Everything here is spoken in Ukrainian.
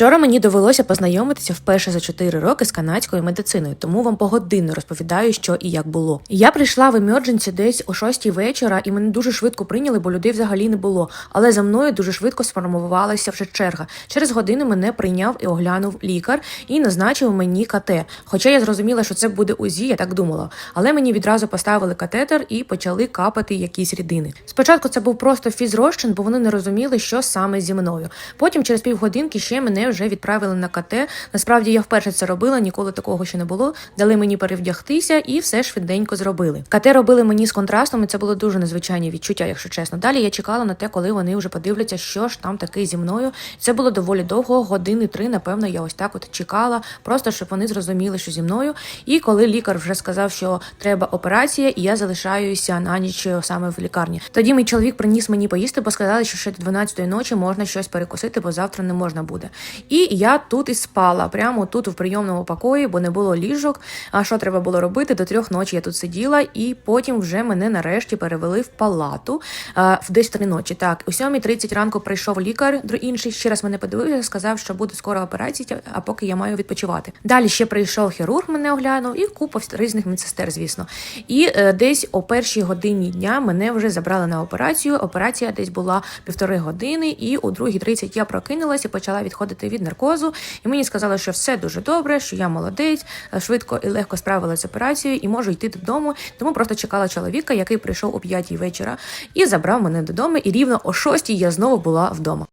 Вчора мені довелося познайомитися вперше за 4 роки з канадською медициною, тому вам погодинно розповідаю, що і як було. Я прийшла в емердженсі десь о 6 вечора, і мене дуже швидко прийняли, бо людей взагалі не було. Але за мною дуже швидко сформувалася вже черга. Через годину мене прийняв і оглянув лікар і назначив мені КТ. Хоча я зрозуміла, що це буде УЗІ, я так думала. Але мені відразу поставили катетер і почали капати якісь рідини. Спочатку це був просто фізрозчин, бо вони не розуміли, що саме зі мною. Потім, через півгодинки, ще мене вже відправили на КТ. Насправді я вперше це робила, ніколи такого ще не було. Дали мені перевдягтися і все швиденько зробили. КТ робили мені з контрастом, і це було дуже незвичайні відчуття, якщо чесно. Далі я чекала на те, коли вони вже подивляться, що ж там таке зі мною. Це було доволі довго, години три. Напевно, я ось так от чекала, просто щоб вони зрозуміли, що зі мною. І коли лікар вже сказав, що треба операція, і я залишаюся на ніч саме в лікарні. Тоді мій чоловік приніс мені поїсти, бо сказали, що ще до 12-ї ночі можна щось перекусити, бо завтра не можна буде. І я тут і спала, прямо тут в прийомному покої, бо не було ліжок. А що треба було робити? До трьох ночі я тут сиділа, і потім вже мене нарешті перевели в палату а, в десь три ночі. Так, о 7.30 ранку прийшов лікар, інший ще раз мене подивився, сказав, що буде скоро операція, а поки я маю відпочивати. Далі ще прийшов хірург, мене оглянув, і купа різних медсестер, звісно. І е, десь о першій годині дня мене вже забрали на операцію. Операція десь була півтори години, і о 2.30 я прокинулася і почала відходити від наркозу. І мені сказали, що все дуже добре, що я молодець, швидко і легко справилася з операцією і можу йти додому. Тому просто чекала чоловіка, який прийшов о 5 вечора і забрав мене додому. І рівно о 6 я знову була вдома.